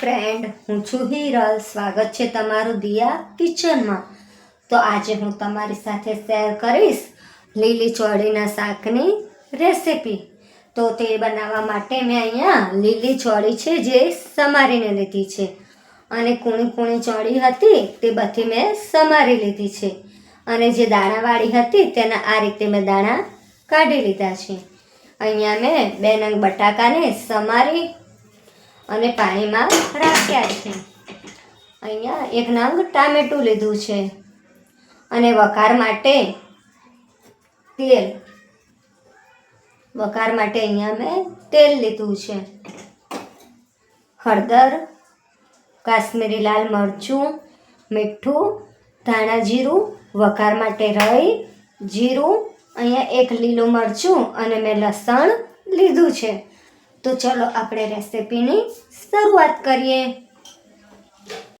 Friend હું છું હિરલ. સ્વાગત છે તમારું દિયા કિચનમાં. તો આજે હું તમારી સાથે શેર કરીશ લીલી ચોળીના શાકની રેસીપી તો તે બનાવવા માટે મેં અહીંયા લીલી ચોળી છે જે સમારીને લીધી છે. અને કૂણી કૂણી ચોળી હતી તે બધી મેં સમારી લીધી છે. અને જે દાણાવાળી હતી તેના આ રીતે મેં દાણા કાઢી લીધા છે. અહીંયા મેં બે નંગ બટાકાને સમારી અને પાણીમાં રાખ્યા છે. અહીંયા એક નંગ ટામેટું લીધું છે. અને વઘાર માટે તેલ. વઘાર માટે અહીંયા મેં તેલ લીધું છે. હળદર, કાશ્મીરી લાલ મરચું, મીઠું, ધાણા જીરું, વઘાર માટે રઈ જીરું, અહીંયા એક લીલું મરચું અને મેં લસણ લીધું છે. તો ચલો આપણે રેસિપીની શરૂઆત કરીએ.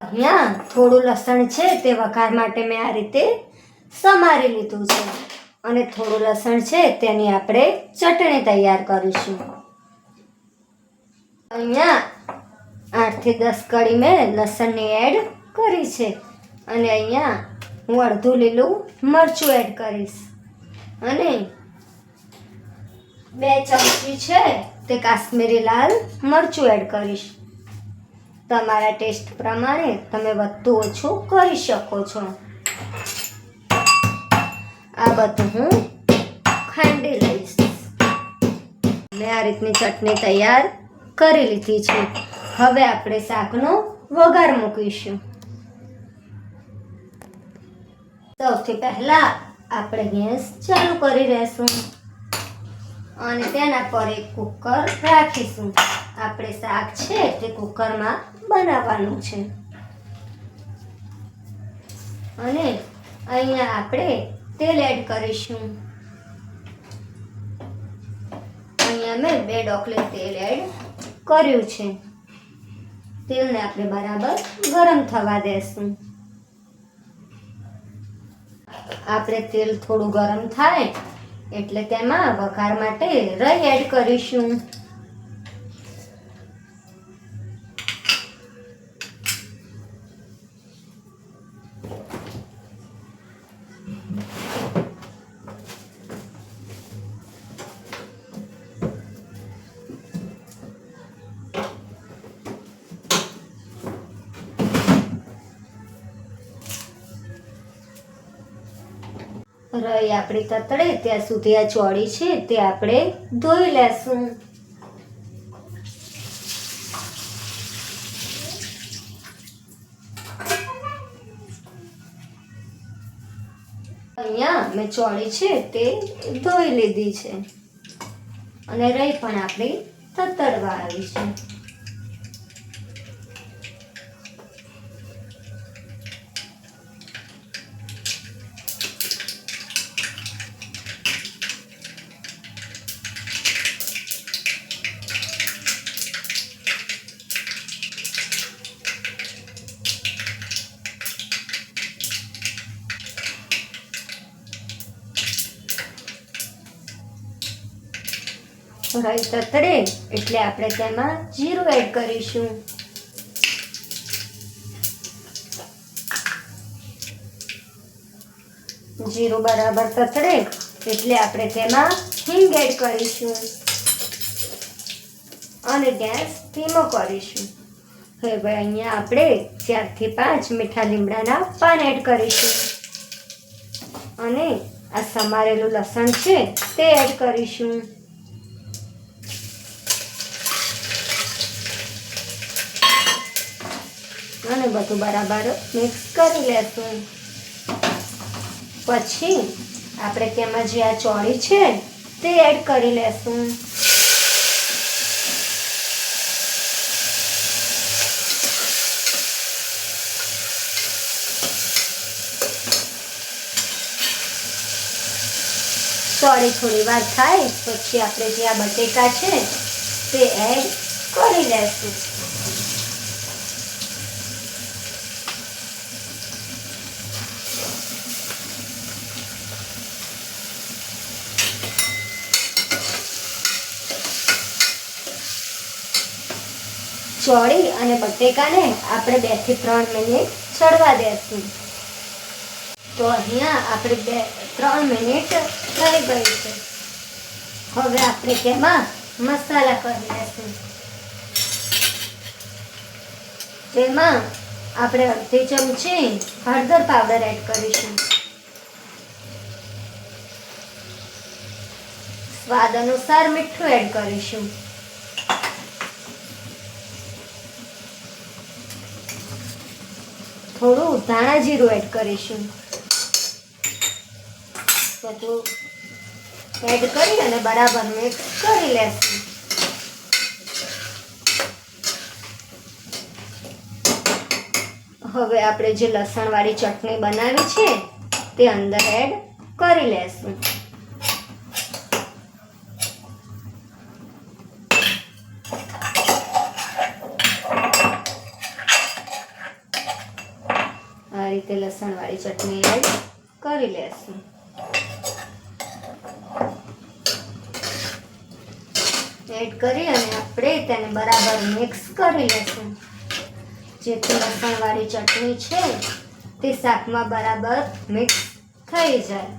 અહીંયા થોડું લસણ છે તે વઘાર માટે મેં આ રીતે સમારી લીધું છે. અને થોડું લસણ છે તેની આપણે ચટણી તૈયાર કરીશું. અહીંયા આઠથી દસ કળી મેં લસણની એડ કરી છે. અને અહીંયા હું અડધું લીલું મરચું એડ કરીશ. અને બે ચમચી છે તે કાશ્મીરી લાલ મરચું એડ કરીશ. તમારા ટેસ્ટ પ્રમાણે તમે વધુ ઓછું કરી શકો છો. આ બધું હું ખાંડી લઈશ. મેં આ રીતની ચટણી તૈયાર કરી લીધી છે. હવે આપણે શાકનો વઘાર મૂકીશું. સૌથી પહેલાં આપણે ગેસ ચાલુ કરી રહેશું. અને તેના પર એક કુકર રાખીશું. આપણે શાક છે તે કુકરમાં બનાવવાનું છે. અને અહીંયા આપણે તેલ એડ કરીશું. અહીંયા મેં બે ડોકલે તેલ એડ કર્યું છે. તેલને આપણે બરાબર ગરમ થવા દેશું. આપણે તેલ થોડું ગરમ થાય એટલે તેમાં વઘાર માટે રઈ એડ કરીશું. રઈ આપણી તતડે, ત્યાં સુધી આ ચોળી છે તે આપણે ધોઈ લેશું. અહીંયા મેં ચોળી છે તે ધોઈ લીધી છે. અને રહી પણ આપણી તતડવા આવી છે. રાઈ તતડે એટલે આપણે તેમાં જીરું એડ કરીશું. જીરું બરાબર તતડે એટલે આપણે તેમાં હિંગ એડ કરીશું. અને ગેસ ધીમો કરીશું. હવે ભાઈ, અહીંયા આપણે ચારથી પાંચ મીઠા લીમડાના પાન એડ કરીશું. અને આ સમારેલું લસણ છે તે એડ કરીશું. બધું બરાબર મિક્સ કરી લેશું. પછી આપણે તેમાં જે આ ચોળી છે તે એડ કરી લેશું. ચોળી થોડી વાર થાય, પછી આપણે જે આ બટેકા છે તે એડ કરી લેશું. ચોળી અને બટેકાને આપણે બેથી ત્રણ મિનિટ ચડવા દેશું. તો અહીંયા આપણે બે, ત્રણ મિનિટ થઈ ગઈ છે. હવે આપણે તેમાં મસાલા કરી દઈશું તેમાં આપણે અડધી ચમચી હળદર પાવડર એડ કરીશું. સ્વાદ અનુસાર મીઠું એડ કરીશું થોડું ધાણા જીરું એડ કરીશું. બધું એડ કરી અને બરાબર મિક્સ કરી લેશું. હવે આપણે જે લસણવાળી ચટણી બનાવી છે, તે અંદર એડ કરી લેશું આ રીતે લસણવાળી ચટણી એડ કરી લેશું. એડ કરી અને આપણે તેને બરાબર મિક્સ કરી લેશું. જેથી લસણવાળી ચટણી છે તે શાકમાં બરાબર મિક્સ થઈ જાય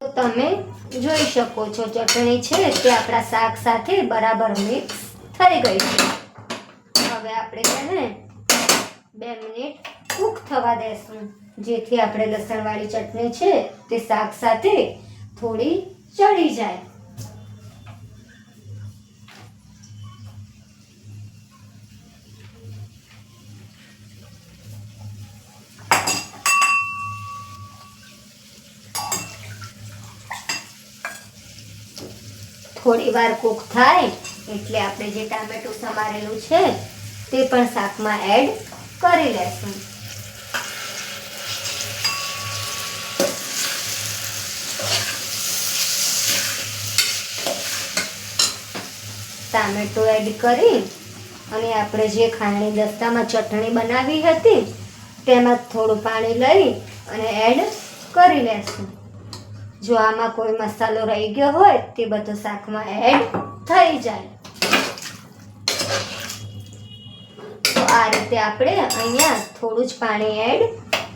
તો તમે જોઈ શકો છો ચટણી છે તે આપણા શાક સાથે બરાબર મિક્સ થઈ ગઈ છે. હવે આપણે તેને બે મિનિટ કૂક થવા દેશું. જેથી આપણે લસણવાળી ચટણી છે તે શાક સાથે થોડી ચડી જાય. થોડી વાર કૂક થાય, એટલે આપણે જે ટામેટું સમારેલું છે, તે પણ શાકમાં એડ કરી લેશું. ટામેટું એડ કરી, અને આપણે જે ખાંડની દસ્તામાં ચટણી બનાવી હતી, તેમાં થોડું પાણી લઈ અને એડ કરી લેશું. જો આમાં કોઈ મસાલો રહી ગયો હોય, તે બધો શાકમાં એડ થઈ જાય. તો આ રીતે આપણે અહીંયા થોડું જ પાણી એડ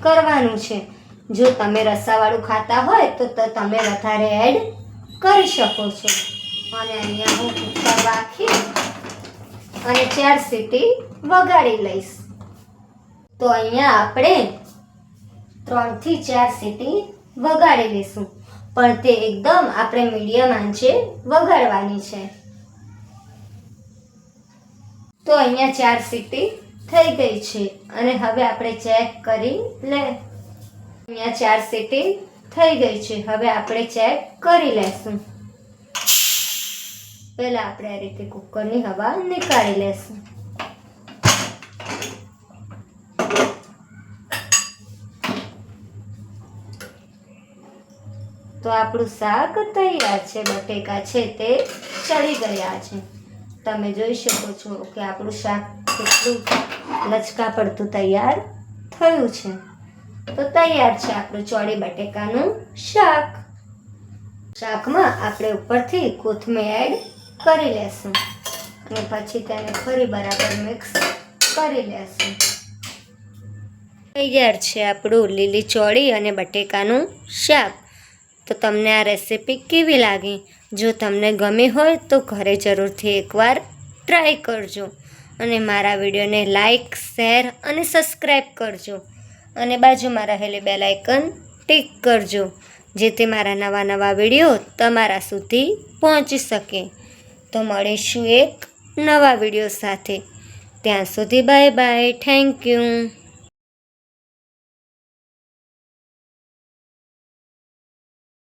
કરવાનું છે. જો તમે રસાવાળું ખાતા હોય, તો તમે વધારે એડ કરી શકો છો. અને અહીંયા હું કુકર રાખી અને ચાર સીટી વગાડી લઈશ. તો અહીંયા આપણે ત્રણથી ચાર સીટી વગાડી લઈશું. પણ તે એકદમ આપણે મીડિયમ આંચે વગાડવાની છે. તો અહીંયા ચાર સીટી થઈ ગઈ છે અને હવે આપણે ચેક કરી લે અહીંયા ચાર સીટી થઈ ગઈ છે. હવે આપણે ચેક કરી લેશું. પહેલાં આપણે આ રીતે કુકરની હવા નીકાળી લેશું. તો આપણું શાક તૈયાર છે, બટેકા છે તે ચડી ગયા છે. તમે જોઈ શકો છો કે આપણું શાક કેટલું લચકા પડતું તૈયાર થયું છે. તો તૈયાર છે આપણું ચોળી બટેકાનું શાક. શાકમાં આપણે ઉપરથી કોથમીર એડ કરી લેશું અને પછી તેને ફરી બરાબર મિક્સ કરી લેશું. તૈયાર છે આપણું લીલી ચોળી અને બટેકાનું શાક. તો તમને આ રેસીપી કેવી લાગી? જો તમને ગમી હોય તો ઘરે જરૂરથી એકવાર ટ્રાય કરજો. અને મારા વિડીયોને લાઇક શેર અને સબસ્ક્રાઈબ કરજો. અને બાજુમાં રહેલી બેલ આઇકન ટિક કરજો, જેથી મારા નવા નવા વીડિયો તમારા સુધી પહોંચી શકે. તો મળીશું એક નવા વીડિયો સાથે. ત્યાં સુધી બાય બાય થેન્ક યુ